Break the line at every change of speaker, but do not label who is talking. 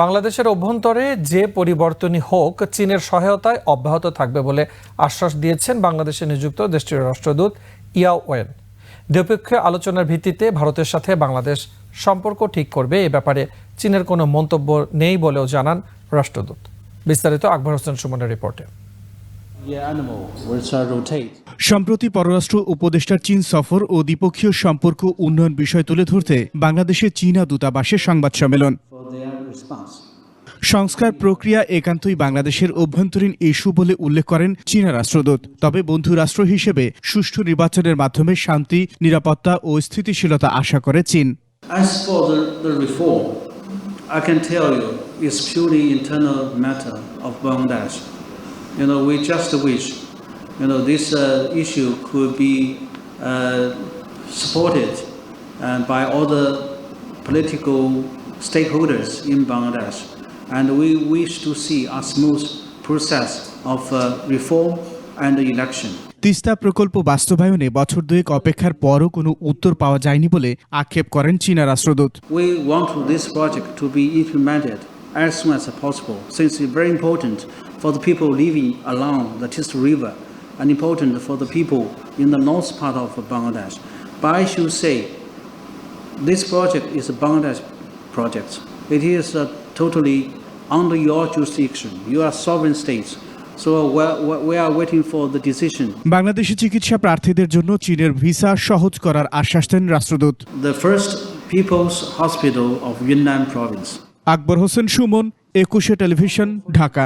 বাংলাদেশের অভ্যন্তরে যে পরিবর্তনই হোক, চীনের সহায়তায় অব্যাহত থাকবে বলে আশ্বাস দিয়েছেন বাংলাদেশে নিযুক্ত দেশটির রাষ্ট্রদূত ইয়া ওয়েন দ্বিপক্ষীয় আলোচনার ভিত্তিতে ভারতের সাথে বাংলাদেশ সম্পর্ক ঠিক করবে এ ব্যাপারে চীনের কোনো মন্তব্য নেই বলেও জানান রাষ্ট্রদূত বিস্তারিত আকবর হোসেন সুমনের রিপোর্টে.
সম্প্রতি পররাষ্ট্র উপদেষ্টার চীন সফর ও দ্বিপক্ষীয় সম্পর্ক উন্নয়ন বিষয় তুলে ধরতে বাংলাদেশে চীনা দূতাবাসে সংবাদ সম্মেলন.
response.
সংস্কার প্রক্রিয়া একান্তই বাংলাদেশের অভ্যন্তরীণ ইস্যু বলে উল্লেখ করেন চীনা রাষ্ট্রদূত। তবে বন্ধু রাষ্ট্র হিসেবে সুষ্ঠু নির্বাচনের মাধ্যমে শান্তি নিরাপত্তা ও স্থিতিশীলতা আশা করে চীন।
Political stakeholders in Bangladesh. And we wish to see a smooth process of uh, reform and election.
Teesta প্রকল্প বাস্তবায়নে বছর দুয়েক অপেক্ষার পরও কোনো উত্তর পাওয়া যায়নি বলে আক্ষেপ করেন চীনা রাষ্ট্রদূত
We want this project to be implemented as soon as possible, since it's very important for the people living along the Tista River and important for the people in the north part of Bangladesh. But I should say, this project is a Bangladesh project. It is uh, totally under your jurisdiction. You are sovereign states. So we're- we are waiting for the decision.
Bangladeshi চিকিৎসা প্রার্থীদের জন্য চীনের visa সহজ করার আশ্বাস দেন রাষ্ট্রদূত
The first People's Hospital of Yunnan Province.
Akbar Hossain Suman Ekushey television Dhaka